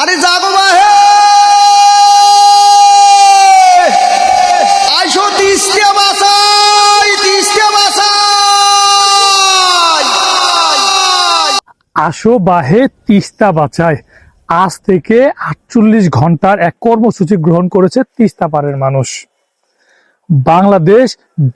আরে জাগো বাহে আইসো তিস্তে বাসাই তিস্তে বাসাই। আসো বাহে তিস্তা বাঁচায় আজ থেকে আটচল্লিশ ঘণ্টার এক কর্মসূচি গ্রহণ করেছে তিস্তা পাড়ের মানুষ। বাংলাদেশ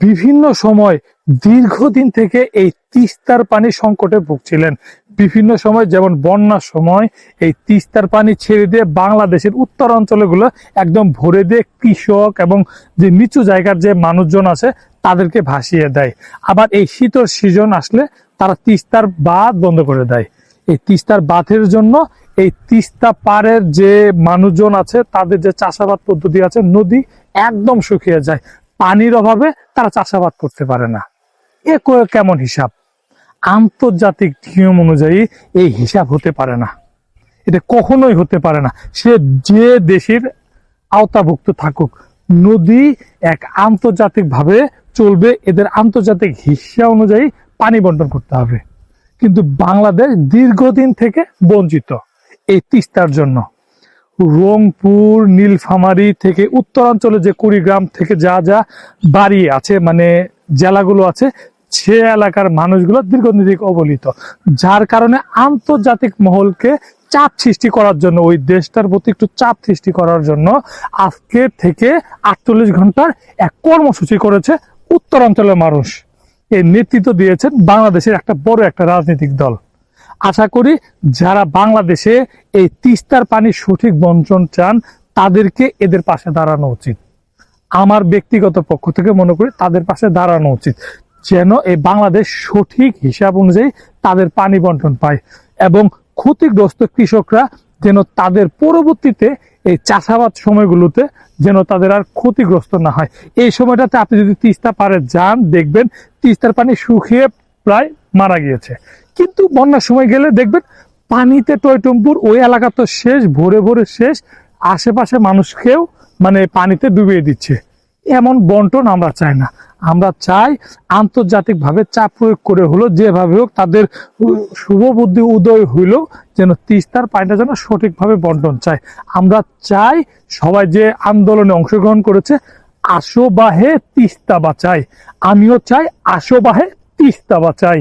বিভিন্ন সময় দীর্ঘদিন থেকে এই তিস্তার পানি সংকটে ভুগছিলেন। বিভিন্ন সময়, যেমন বন্যার সময়, এই তিস্তার পানি ছেড়ে দিয়ে বাংলাদেশের উত্তর অঞ্চলগুলো একদম ভরে দিয়ে কৃষক এবং যে নিচু জায়গার যে মানুষজন আছে, তাদেরকে ভাসিয়ে দেয়। আবার এই শীতল সিজন আসলে তারা তিস্তার বাঁধ বন্ধ করে দেয়। এই তিস্তার বাঁধের জন্য এই তিস্তা পাড়ের যে মানুষজন আছে, তাদের যে চাষাবাদ পদ্ধতি আছে, নদী একদম শুকিয়ে যায়। পানির অভাবে তারা চাষাবাদ করতে পারে না। এ কেমন হিসাব? আন্তর্জাতিক নিয়ম অনুযায়ী এই হিসাব হতে পারে না। এটা কখনোই হতে পারে না। সে যে দেশের আওতাভুক্ত থাকুক, নদী এক আন্তর্জাতিক ভাবে চলবে, এদের আন্তর্জাতিক হিসা অনুযায়ী পানি বন্টন করতে হবে। কিন্তু বাংলাদেশ দীর্ঘদিন থেকে বঞ্চিত এই তিস্তার জন্য। রংপুর, নীলফামারী থেকে উত্তরাঞ্চলে যে কুড়িগ্রাম থেকে যা যা বাড়ি আছে মানে জেলাগুলো আছে সে এলাকার মানুষগুলো দীর্ঘদিন থেকে অবহেলিত, যার কারণে আন্তর্জাতিক মহলকে চাপ সৃষ্টি করার জন্য, ওই দেশটার প্রতি একটু চাপ সৃষ্টি করার জন্য আজকে থেকে আটচল্লিশ ঘণ্টার এক কর্মসূচি করেছে উত্তরাঞ্চলের মানুষ। এর নেতৃত্ব দিয়েছেন বাংলাদেশের একটা বড় একটা রাজনৈতিক দল। আশা করি যারা বাংলাদেশে এই তিস্তার পানির সঠিক বন্টন চান, তাদেরকে এদের পাশে দাঁড়ানো উচিত। আমার ব্যক্তিগত পক্ষ থেকে মনে করি তাদের পাশে দাঁড়ানো উচিত। যেন এই বাংলাদেশ সঠিক হিসাব অনুযায়ী তাদের পানি বন্টন পায় এবং ক্ষতিগ্রস্ত কৃষকরা যেন তাদের পরবর্তীতে এই চাষাবাদ সময়গুলোতে যেন তাদের আর ক্ষতিগ্রস্ত না হয়। এই সময়টাতে আপনি যদি তিস্তা পারে যান, দেখবেন তিস্তার পানি শুকিয়ে প্রায় মারা গিয়েছে। কিন্তু বন্যার সময় গেলে দেখবেন পানিতে টয়টম্পুর ওই এলাকা তো শেষ, ভরে ভরে শেষ আশেপাশে মানুষকেও মানে পানিতে ডুবিয়ে দিচ্ছে। এমন বন্টন আমরা চাই না। আমরা চাই আন্তর্জাতিকভাবে চাপ প্রয়োগ করে হলো যেভাবে হোক তাদের শুভ বুদ্ধি উদয় হইল যেন তিস্তার পানিটা যেন সঠিকভাবে বন্টন চাই আমরা চাই সবাই যে আন্দোলনে অংশগ্রহণ করেছে আসো বাহে তিস্তা বাঁচাই আমিও চাই আসো বাহে তিস্তা বাঁচাই